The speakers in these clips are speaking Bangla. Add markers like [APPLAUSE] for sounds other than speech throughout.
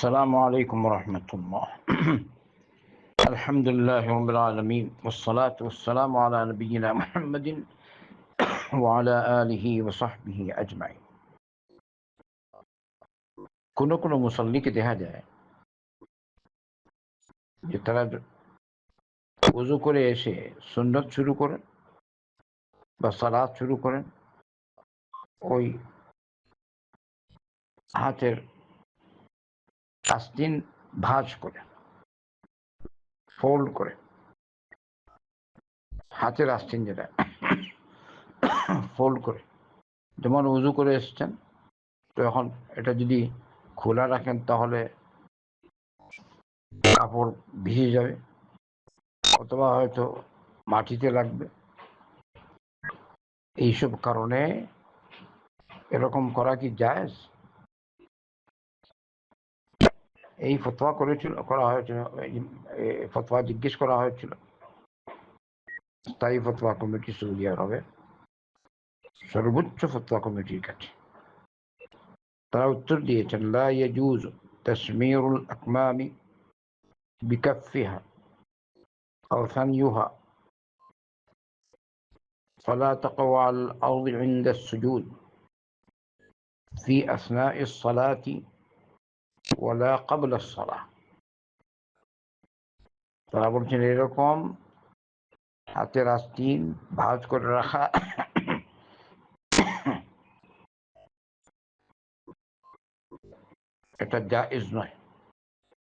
السلام عليكم ورحمة الله [CLEARS THROAT] الحمد لله رب العالمين والصلاة والسلام على نبينا محمد [CLEARS THROAT] وعلى آله وصحبه أجمعين কোনো কোনো মুসল্লিকে দেখা যায় যে তারা উজু করে এসে সুন্নত শুরু করেন বা সালাদ শুরু করেন ওই হাতের আস্তিন ভাঁজ করে, ফোল্ড করে, হাতের আস্তিন যেটা, ফোল্ড করে। যেমন উজু করে এসছেন তো এখন এটা যদি খোলা রাখেন, তাহলে কাপড় ভিজে যাবে, অথবা হয়তো মাটিতে লাগবে। এইসব কারণে এরকম করা কি যায় এই ফতোয়া করেছিল করা হয়েছিল এই ফতোয়া জিজ্ঞেস করা হয়েছিল স্থায়ী ফতোয়া কমিটি সৌদি আরবে সর্বোচ্চ ফতোয়া কমিটির কাছে তারা উত্তর দিয়েছেন লা ইয়াজুজ তাসমিরুল আকমামি বিকাফিহা أو ثنيها فلا تقوى على الأرض عند السجود في أثناء الصلاة ওয়ালা কাবুল সলা। তারা বলছেন এরকম হাতের আস্তিন ভাজ করে রাখা। এটা যা জায়েজ নয়।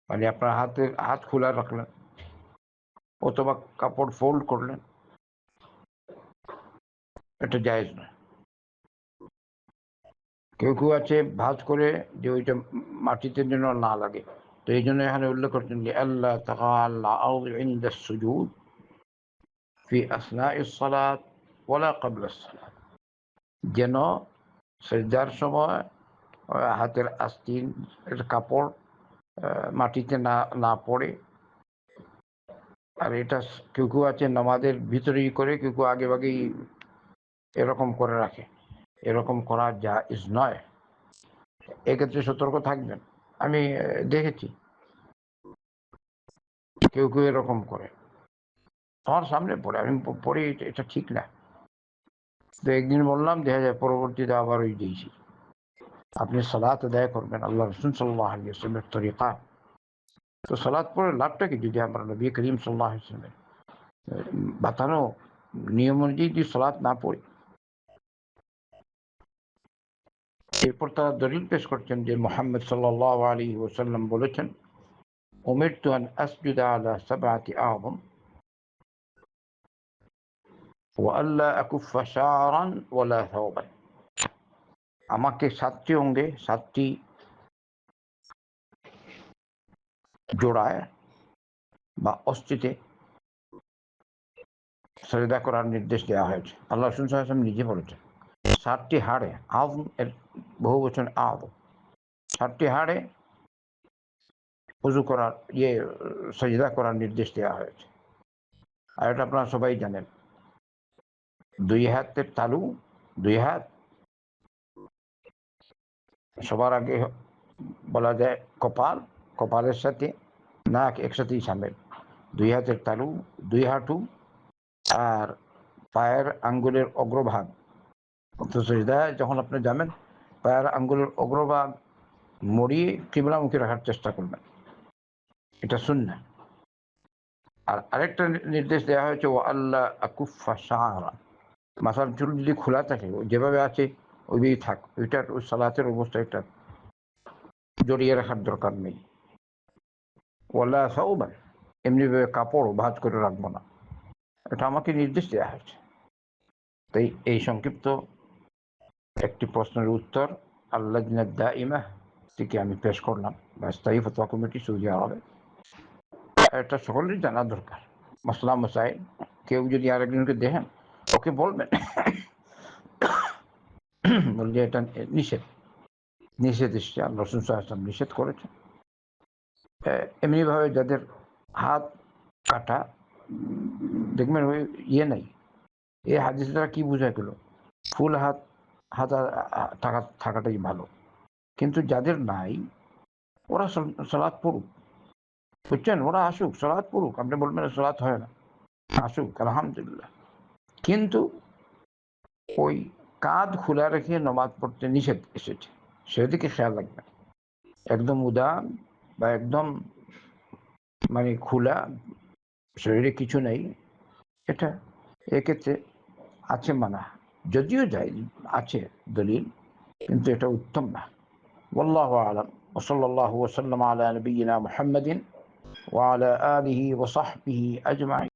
মানে আপনার হাতে হাত খোলা রাখলেন, অথবা কাপড় ফোল্ড করলেন, এটা জায়েজ নয়। কেউ কেউ আছে ভাজ করে যে ওইটা মাটিতে যেন না লাগে। তো এই জন্য এখানে উল্লেখ করছেন যে আল্লাহ ফি যেন সেজদার সময় হাতের আস্তিন কাপড় মাটিতে না না পড়ে। আর এটা কেউ কেউ আছে নামাজের ভিতরেই করে, কেউ কেউ আগে আগেই এরকম করে রাখে। এরকম করা যা ইজ নয়। এক্ষেত্রে সতর্ক থাকবেন। আমি দেখেছি। কেউ কেউ এরকম করে। আমার সামনে পড়ে, আমি পড়ি, এটা ঠিক না। তো একদিন বললাম, দেখা যায় পরবর্তীতে আবার ওই দিয়েছি। আপনি সালাত আদায় করবেন, আল্লাহ রসুন সাল্লাহ আলিয়াস্লামের তরিকা। তো সালাদ পড়ে লাভটা কি? যদি আমরা নবী করিম সাল্লাহ ইসলামের বাতানো নিয়ম অনুযায়ী যদি সালাদ না পড়ি এরপর তারা দলিল পেশ করছেন যে মোহাম্মদ সাল্লাহ আলী ওসাল্লাম বলেছেন উমের তুয়ান আসজুদা আলা সাবাতি আহম ওয়াল্লা আমাকে সাতটি অঙ্গে, সাতটি জোড়ায় বা অস্থিতে সরিদা করার নির্দেশ দেওয়া হয়েছে। আল্লাহ রসুল নিজে বলেছেন। ষাটটি হাড়ে আব এর বহু বছর আব সাতটি হাড়ে উজু করার ইয়ে সজিদা করার নির্দেশ দেওয়া হয়েছে। আর এটা আপনারা সবাই জানেন। দুই হাতের তালু, দুই হাত সবার আগে বলা যায় কপাল, কপালের সাথে নাক একসাথেই সামিল। দুই হাতের তালু, দুই হাঁটু আর পায়ের আঙ্গুলের অগ্রভাগ তো যখন আপনি যাবেন, পায়ের আঙ্গুলের অগ্রভাগ মরিয়ে কিবলামুখী রাখার চেষ্টা করবেন। এটা শুননা আর আরেকটা নির্দেশ দেওয়া হয়েছে ও আল্লাহ আকুফা সাহারা মাথার চুল যদি খোলা থাকে যেভাবে আছে, ওইভাবেই থাক। ওইটার ওই সালাতের অবস্থা এটা জড়িয়ে রাখার দরকার নেই। ওয়াল্লা সাউবান এমনিভাবে কাপড় ভাজ করে রাখব না। এটা আমাকে নির্দেশ দেওয়া হয়েছে। তাই এই সংক্ষিপ্ত একটি প্রশ্নের উত্তর, আল্লাহ দা ইমা থেকে আমি পেশ করলাম। বা স্থায়ী ফতোয়া কমিটি সৌদি আরবে। এটা সকলেরই জানা দরকার। মসলাম মশাই কেউ যদি আরেকজনকে দেখেন, ওকে বলবেন। বললে এটা নিষেধ। নিষেধ এসছে। আল্লাহ রসুন সাহায্যাম নিষেধ করেছে এমনিভাবে যাদের হাত কাটা দেখবেন ওই ইয়ে নাই। এই হাদিস দ্বারা কি বোঝা গেল ফুল হাত হাত টাকা থাকাটাই ভালো। কিন্তু যাদের নাই, ওরা সালাদ পড়ুক। বুঝছেন? ওরা আসুক সালাদ পড়ুক। আপনি বলবেন সালাদ হয় না। আসুক, আলহামদুলিল্লাহ। কিন্তু ওই কাঁধ খোলা রেখে নমাজ পড়তে নিষেধ এসেছে। সেদিকে খেয়াল রাখবেন। একদম উদান বা একদম মানে খোলা, শরীরে কিছু নেই। এটা এক্ষেত্রে আছে মানা যদিও যাই আছে দলিল কিন্তু এটা উত্তম না والله أعلم وصلى الله وسلم على نبينا محمد وعلى آله وصحبه أجمعين